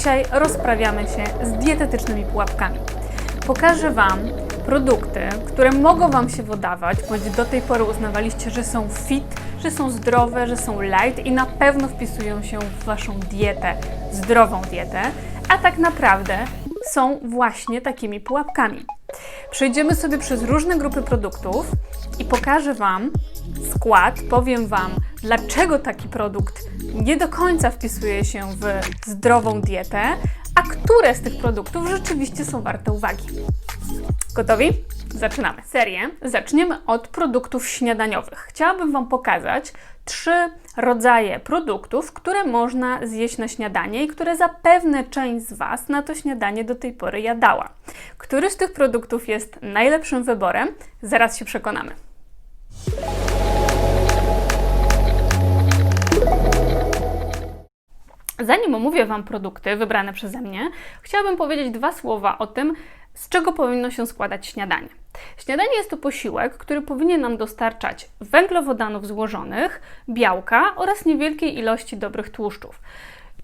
Dzisiaj rozprawiamy się z dietetycznymi pułapkami. Pokażę Wam produkty, które mogą Wam się wydawać, bądź do tej pory uznawaliście, że są fit, że są zdrowe, że są light i na pewno wpisują się w Waszą dietę, zdrową dietę, a tak naprawdę są właśnie takimi pułapkami. Przejdziemy sobie przez różne grupy produktów i pokażę Wam skład, powiem Wam, dlaczego taki produkt nie do końca wpisuje się w zdrową dietę, a które z tych produktów rzeczywiście są warte uwagi. Gotowi? Zaczynamy. Serię zaczniemy od produktów śniadaniowych. Chciałabym Wam pokazać trzy rodzaje produktów, które można zjeść na śniadanie i które zapewne część z Was na to śniadanie do tej pory jadała. Który z tych produktów jest najlepszym wyborem? Zaraz się przekonamy. Zanim omówię Wam produkty wybrane przeze mnie, chciałabym powiedzieć dwa słowa o tym, z czego powinno się składać śniadanie. Śniadanie jest to posiłek, który powinien nam dostarczać węglowodanów złożonych, białka oraz niewielkiej ilości dobrych tłuszczów.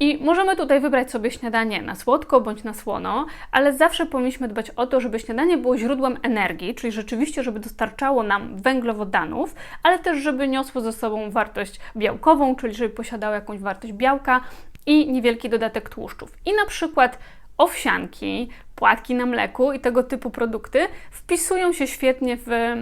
I możemy tutaj wybrać sobie śniadanie na słodko bądź na słono, ale zawsze powinniśmy dbać o to, żeby śniadanie było źródłem energii, czyli rzeczywiście, żeby dostarczało nam węglowodanów, ale też, żeby niosło ze sobą wartość białkową, czyli żeby posiadało jakąś wartość białka i niewielki dodatek tłuszczów. I na przykład owsianki, płatki na mleku i tego typu produkty wpisują się świetnie w e,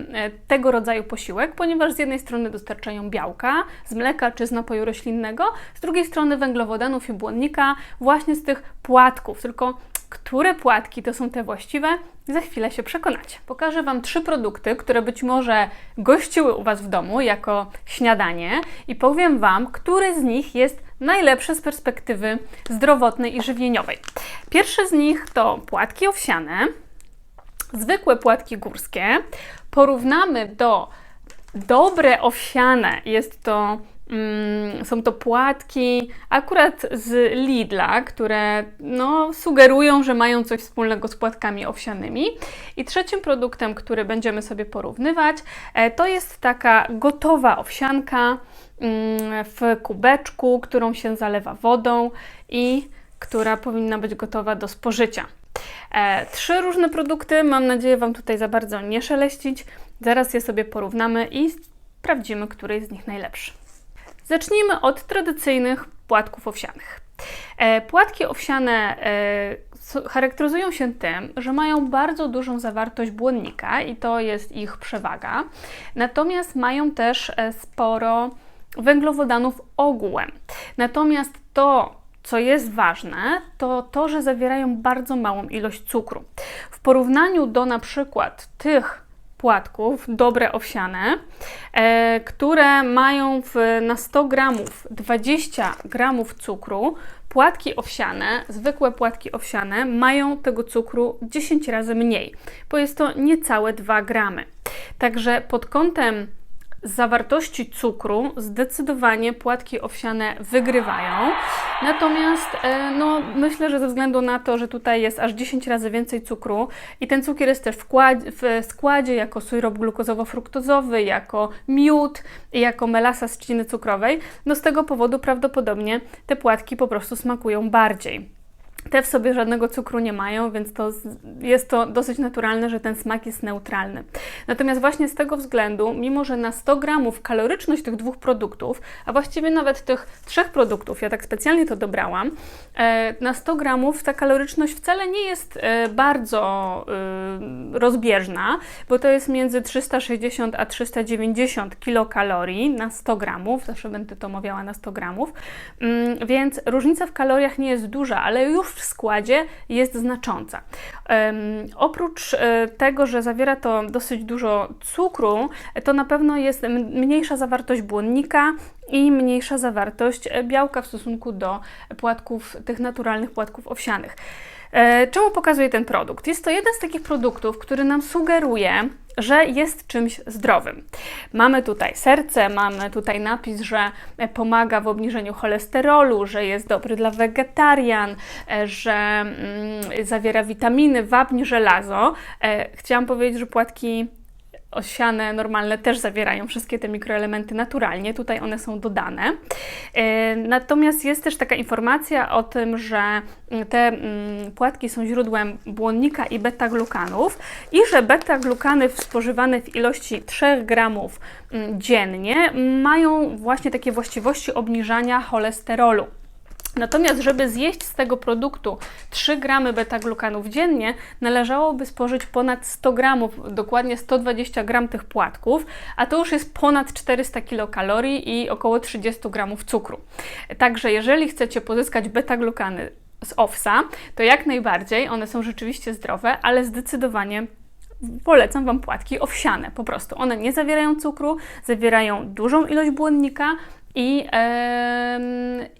tego rodzaju posiłek, ponieważ z jednej strony dostarczają białka z mleka czy z napoju roślinnego, z drugiej strony węglowodanów i błonnika właśnie z tych płatków. Tylko które płatki to są te właściwe? Za chwilę się przekonacie. Pokażę Wam trzy produkty, które być może gościły u Was w domu jako śniadanie i powiem Wam, który z nich jest najlepszy z perspektywy zdrowotnej i żywieniowej. Pierwszy z nich to płatki owsiane, zwykłe płatki górskie. Porównamy do dobre owsiane, jest to Mm, są to płatki akurat z Lidla, które no, sugerują, że mają coś wspólnego z płatkami owsianymi. I trzecim produktem, który będziemy sobie porównywać, e, to jest taka gotowa owsianka mm, w kubeczku, którą się zalewa wodą i która powinna być gotowa do spożycia. E, trzy różne produkty, mam nadzieję Wam tutaj za bardzo nie szeleścić. Zaraz je sobie porównamy i sprawdzimy, który jest z nich najlepszy. Zacznijmy od tradycyjnych płatków owsianych. E, płatki owsiane e, charakteryzują się tym, że mają bardzo dużą zawartość błonnika i to jest ich przewaga. Natomiast mają też e, sporo węglowodanów ogółem. Natomiast to, co jest ważne, to to, że zawierają bardzo małą ilość cukru. W porównaniu do na przykład tych płatków, dobre owsiane, e, które mają w, na 100 gramów 20 gramów cukru. Płatki owsiane, zwykłe płatki owsiane, mają tego cukru 10 razy mniej, bo jest to niecałe 2 gramy. Także pod kątem zawartości cukru zdecydowanie płatki owsiane wygrywają. Natomiast e, no, myślę, że ze względu na to, że tutaj jest aż 10 razy więcej cukru i ten cukier jest też w, w składzie jako syrop glukozowo-fruktozowy, jako miód jako melasa z trzciny cukrowej, no z tego powodu prawdopodobnie te płatki po prostu smakują bardziej. Te w sobie żadnego cukru nie mają, więc to jest to dosyć naturalne, że ten smak jest neutralny. Natomiast właśnie z tego względu, mimo że na 100 gramów kaloryczność tych dwóch produktów, a właściwie nawet tych trzech produktów, ja tak specjalnie to dobrałam, e, na 100 gramów ta kaloryczność wcale nie jest e, bardzo e, rozbieżna, bo to jest między 360 a 390 kilokalorii na 100 gramów, zawsze będę to omawiała na 100 gramów, mm, więc różnica w kaloriach nie jest duża, ale już w składzie jest znacząca. Oprócz e, tego, że zawiera to dosyć dużo cukru, to na pewno jest mniejsza zawartość błonnika i mniejsza zawartość e, białka w stosunku do płatków, tych naturalnych płatków owsianych. E, czemu pokazuję ten produkt? Jest to jeden z takich produktów, który nam sugeruje, że jest czymś zdrowym. Mamy tutaj serce, mamy tutaj napis, że pomaga w obniżeniu cholesterolu, że jest dobry dla wegetarian, e, że mm, zawiera witaminy, wapń, żelazo. E, chciałam powiedzieć, że płatki owsiane normalne też zawierają wszystkie te mikroelementy naturalnie, tutaj one są dodane. E, Natomiast jest też taka informacja o tym, że te mm, płatki są źródłem błonnika i beta-glukanów i że beta-glukany spożywane w ilości 3 gramów mm, dziennie mają właśnie takie właściwości obniżania cholesterolu. Natomiast, żeby zjeść z tego produktu 3 gramy beta-glukanów dziennie, należałoby spożyć ponad 100 gramów, dokładnie 120 gram tych płatków, a to już jest ponad 400 kilokalorii i około 30 gramów cukru. Także jeżeli chcecie pozyskać beta-glukany z owsa, to jak najbardziej, one są rzeczywiście zdrowe, ale zdecydowanie polecam Wam płatki owsiane. Po prostu one nie zawierają cukru, zawierają dużą ilość błonnika i, em,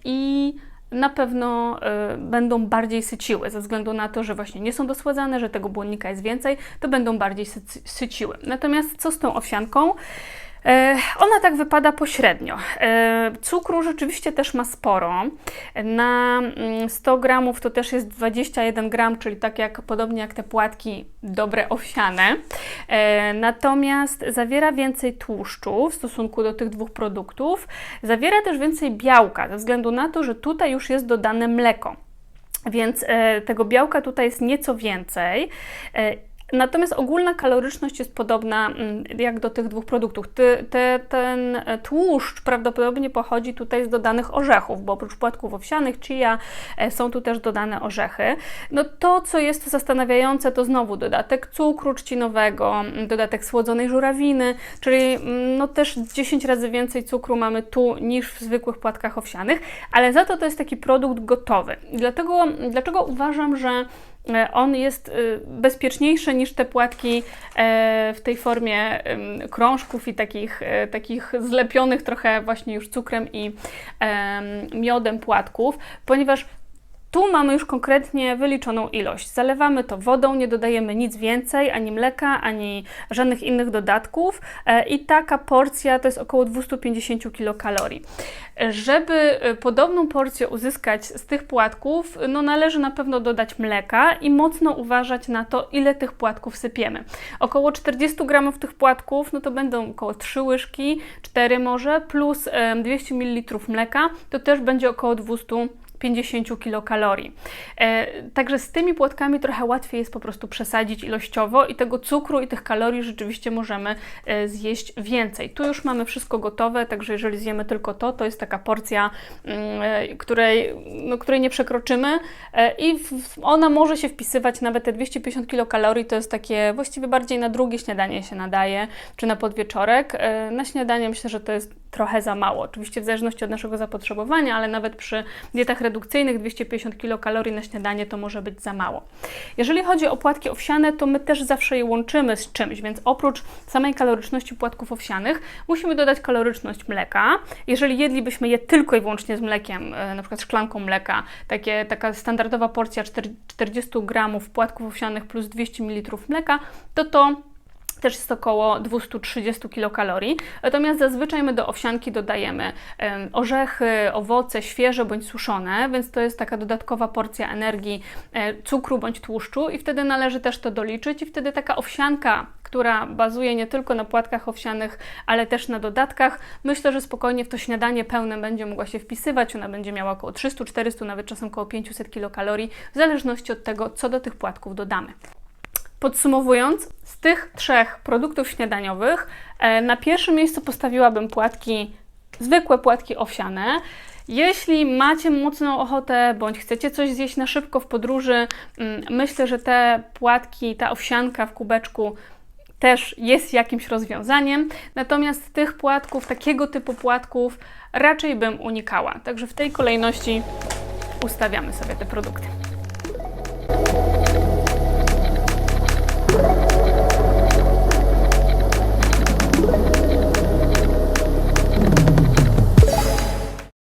i na pewno y, będą bardziej syciły, ze względu na to, że właśnie nie są dosładzane, że tego błonnika jest więcej, to będą bardziej syci- syciły. Natomiast co z tą owsianką? E, Ona tak wypada pośrednio. E, Cukru rzeczywiście też ma sporo. Na mm, 100 gramów to też jest 21 gram, czyli tak jak podobnie jak te płatki dobre owsiane. E, Natomiast zawiera więcej tłuszczu w stosunku do tych dwóch produktów. Zawiera też więcej białka, ze względu na to, że tutaj już jest dodane mleko. Więc tego białka tutaj jest nieco więcej. Natomiast ogólna kaloryczność jest podobna mm, jak do tych dwóch produktów. Ty, te, ten e, tłuszcz prawdopodobnie pochodzi tutaj z dodanych orzechów, bo oprócz płatków owsianych, chia, e, są tu też dodane orzechy. No to, co jest zastanawiające, to znowu dodatek cukru trzcinowego, mm, dodatek słodzonej żurawiny, czyli mm, no też 10 razy więcej cukru mamy tu niż w zwykłych płatkach owsianych, ale za to to jest taki produkt gotowy. Dlatego, dlaczego uważam, że on jest y, bezpieczniejszy niż te płatki e, w tej formie krążków i takich, e, takich zlepionych trochę właśnie już cukrem i em, miodem płatków, ponieważ tu mamy już konkretnie wyliczoną ilość. Zalewamy to wodą, nie dodajemy nic więcej, ani mleka, ani żadnych innych dodatków e, i taka porcja to jest około 250 kilokalorii. Żeby e, podobną porcję uzyskać z tych płatków, no należy na pewno dodać mleka i mocno uważać na to, ile tych płatków sypiemy. Około 40 gramów tych płatków, no to będą około 3 łyżki, 4 może, plus em, 200 ml mleka, to też będzie około 200 50 kilokalorii. E, także z tymi płatkami trochę łatwiej jest po prostu przesadzić ilościowo i tego cukru i tych kalorii rzeczywiście możemy e, zjeść więcej. Tu już mamy wszystko gotowe, także jeżeli zjemy tylko to, to jest taka porcja, mm, e, której, no, której nie przekroczymy e, i w, ona może się wpisywać nawet te 250 kilokalorii, to jest takie właściwie bardziej na drugie śniadanie się nadaje, czy na podwieczorek. E, Na śniadanie myślę, że to jest trochę za mało. Oczywiście w zależności od naszego zapotrzebowania, ale nawet przy dietach redukcyjnych 250 kilokalorii na śniadanie to może być za mało. Jeżeli chodzi o płatki owsiane, to my też zawsze je łączymy z czymś, więc oprócz samej kaloryczności płatków owsianych musimy dodać kaloryczność mleka. Jeżeli jedlibyśmy je tylko i wyłącznie z mlekiem, e, na przykład szklanką mleka, takie, taka standardowa porcja 4 40 gramów płatków owsianych plus 200 ml mleka, to to też jest około 230 kilokalorii. Natomiast zazwyczaj my do owsianki dodajemy em, orzechy, owoce świeże bądź suszone, więc to jest taka dodatkowa porcja energii, e, cukru bądź tłuszczu i wtedy należy też to doliczyć i wtedy taka owsianka, która bazuje nie tylko na płatkach owsianych, ale też na dodatkach, myślę, że spokojnie w to śniadanie pełne będzie mogła się wpisywać. Ona będzie miała około 300-400, nawet czasem około 500 kilokalorii, w zależności od tego, co do tych płatków dodamy. Podsumowując, z tych trzech produktów śniadaniowych e, na pierwszym miejscu postawiłabym płatki, zwykłe płatki owsiane. Jeśli macie mocną ochotę bądź chcecie coś zjeść na szybko w podróży, mm, myślę, że te płatki, ta owsianka w kubeczku też jest jakimś rozwiązaniem. Natomiast tych płatków, takiego typu płatków raczej bym unikała. Także w tej kolejności ustawiamy sobie te produkty.